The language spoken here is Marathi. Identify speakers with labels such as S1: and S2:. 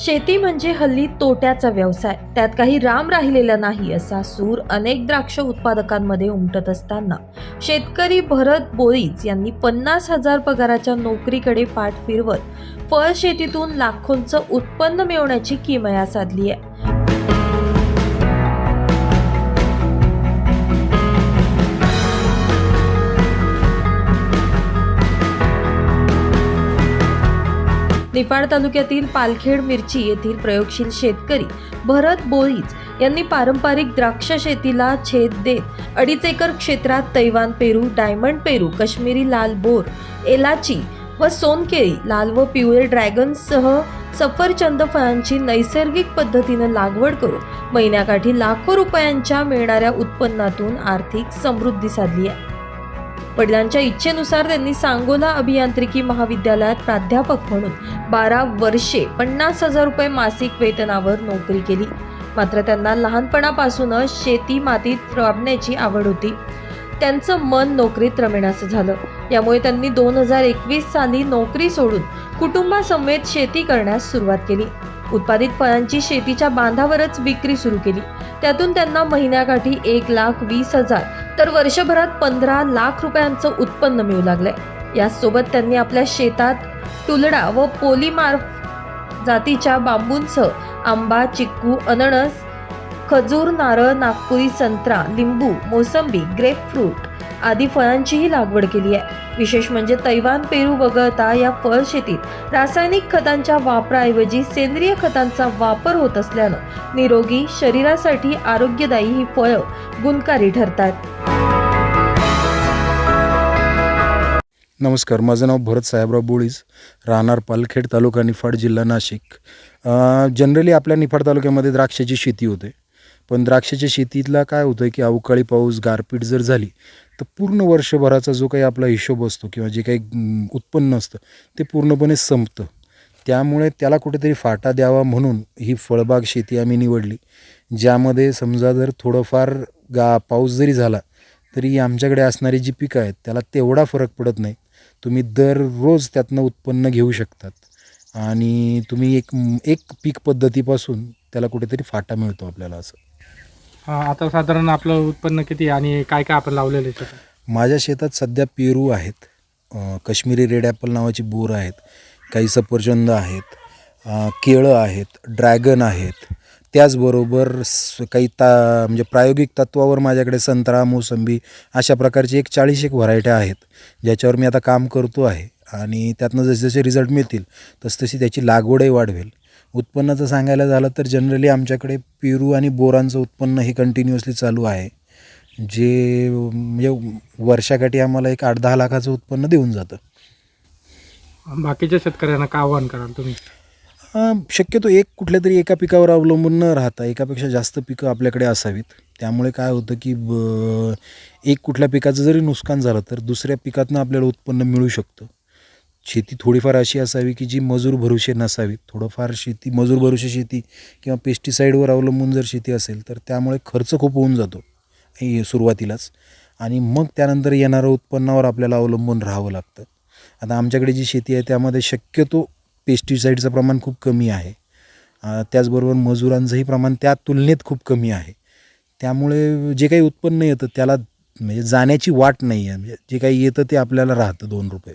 S1: शेती म्हणजे हल्ली तोट्याचा व्यवसाय. त्यात काही राम राहिलेला नाही असा सूर अनेक द्राक्ष उत्पादकांमध्ये उमटत असताना. शेतकरी भरत बोईज यांनी पन्नास हजार पगाराच्या नोकरीकडे पाठ फिरवत फळ शेतीतून लाखोंचं उत्पन्न मिळवण्याची किमया साधली आहे निफाड तालुक्यातील पालखेड मिरची येथील प्रयोगशील शेतकरी भरत बोईज यांनी पारंपरिक द्राक्ष शेतीला छेद देत अडीच एकर क्षेत्रात तैवान पेरू डायमंड पेरू काश्मीरी लाल बोर एलाची व सोनकेळी लाल व पिवळे ड्रॅगन्ससह सफरचंद फळांची नैसर्गिक पद्धतीनं लागवड करून महिन्याकाठी लाखो रुपयांच्या मिळणाऱ्या उत्पन्नातून आर्थिक समृद्धी साधली आहे. वडिलांच्या इच्छेनुसार त्यांनी सांगोला अभियांत्रिकी महाविद्यालयात प्राध्यापक म्हणून बारा वर्षे पन्नास हजार रुपये मासिक वेतनावर नोकरी केली. मात्र त्यांना लहानपणापासूनच शेती मातीत राबण्याची आवड होती. त्यांचं मन नोकरीत रमेण्याचं झालं. यामुळे त्यांनी दोन हजार एकवीस साली नोकरी सोडून कुटुंबासमेत शेती करण्यास सुरुवात केली. उत्पादित फळांची शेतीच्या बांधावरच विक्री सुरू केली. त्यातून त्यांना महिन्याकाठी एक लाख वीस हजार तर वर्षभरात पंधरा लाख रुपयांचं उत्पन्न मिळू लागलंय. याचसोबत त्यांनी आपल्या शेतात तुलडा व पोलीमार्फ जातीच्या बांबूंसह आंबा चिक्कू अननस खजूर नारळ नागपुरी संत्रा लिंबू मोसंबी ग्रेपफ्रूट आदी फळांचीही लागवड केली आहे. विशेष म्हणजे तैवान पेरू वगळता या फळ शेतीत रासायनिक खतांच्या वापराऐवजी सेंद्रिय खतांचा वापर होत असल्यानं निरोगी शरीरासाठी आरोग्यदायी ही फळं गुणकारी ठरतात.
S2: नमस्कार माझं नाव भरत साहेबराव बोळीस राहणार पालखेड तालुका निफाड जिल्हा नाशिक. जनरली आपल्या निफाड तालुक्यामध्ये द्राक्षाची शेती होते. पण द्राक्षाच्या शेतीतला काय होतं की अवकाळी पाऊस गारपीट जर झाली तर पूर्ण वर्षभराचा जो काही आपला हिशोब असतो किंवा जे काही उत्पन्न असतं ते पूर्णपणे संपतं. त्यामुळे त्याला कुठेतरी फाटा द्यावा म्हणून ही फळबाग शेती आम्ही निवडली ज्यामध्ये समजा जर थोडंफार गा पाऊस जरी झाला तरी आमच्याकडे असणारी जी पिकं आहेत त्याला तेवढा फरक पडत नाही. तुम्ही दररोज त्यातनं उत्पन्न घेऊ शकतात. आणि तुम्ही एक एक पीक पद्धतीपासून त्याला कुठेतरी फाटा मिळतो आपल्याला असं.
S3: हा, आता साधारण आपलं उत्पन्न किती आणि काय काय आपण लावलेलं आहे
S2: माझ्या शेतात सध्या पेरू आहेत अं, काश्मीरी रेड ॲपल नावाची बोर आहेत काही सफरचंद आहेत केळं आहेत ड्रॅगन आहेत. त्याचबरोबर स- काही ता म्हणजे प्रायोगिक तत्वावर माझ्याकडे संत्रा मोसंबी अशा प्रकारची एक चाळीस एक व्हरायट्या आहेत ज्याच्यावर मी आता काम करतो आहे. आणि त्यातनं जसे जसे रिझल्ट मिळतील तसतशी त्याची लागवडही वाढवेल. उत्पन्नाचं सांगायला झालं तर जनरली आमच्याकडे पेरू आणि बोरांचं उत्पन्न हे कंटिन्युअसली चालू आहे. जे म्हणजे वर्षाकाठी आम्हाला एक आठ दहा लाखाचं उत्पन्न देऊन जातं.
S3: बाकीच्या शेतकऱ्यांना काय आव्हान कराल तुम्ही?
S2: शक्यतो एक कुठल्या तरी एका पिकावर अवलंबून न राहता एकापेक्षा जास्त पिकं आपल्याकडे असावीत. त्यामुळे काय होतं की ब एक कुठल्या पिकाचं जरी नुकसान झालं तर दुसऱ्या पिकातनं आपल्याला उत्पन्न मिळू शकतं. शेती थोडीफार अशी असावी की जी मजूर भरुषे नसावी. थोडंफार शेती मजूर भरुषे शेती किंवा पेस्टिसाईडवर अवलंबून जर शेती असेल तर त्यामुळे खर्च खूप होऊन जातो. सुरुवातीलाच. आणि मग त्यानंतर येणाऱ्या उत्पन्नावर आपल्याला अवलंबून राहावं लागतं. आता आमच्याकडे जी शेती आहे त्यामध्ये शक्यतो पेस्टिसाईडचं प्रमाण खूप कमी आहे. त्याचबरोबर मजुरांचंही प्रमाण त्या तुलनेत खूप कमी आहे. त्यामुळे जे काही उत्पन्न येतं त्याला म्हणजे जाण्याची वाट नाही आहे म्हणजे जे काही येतं ते आपल्याला राहतं दोन रुपये.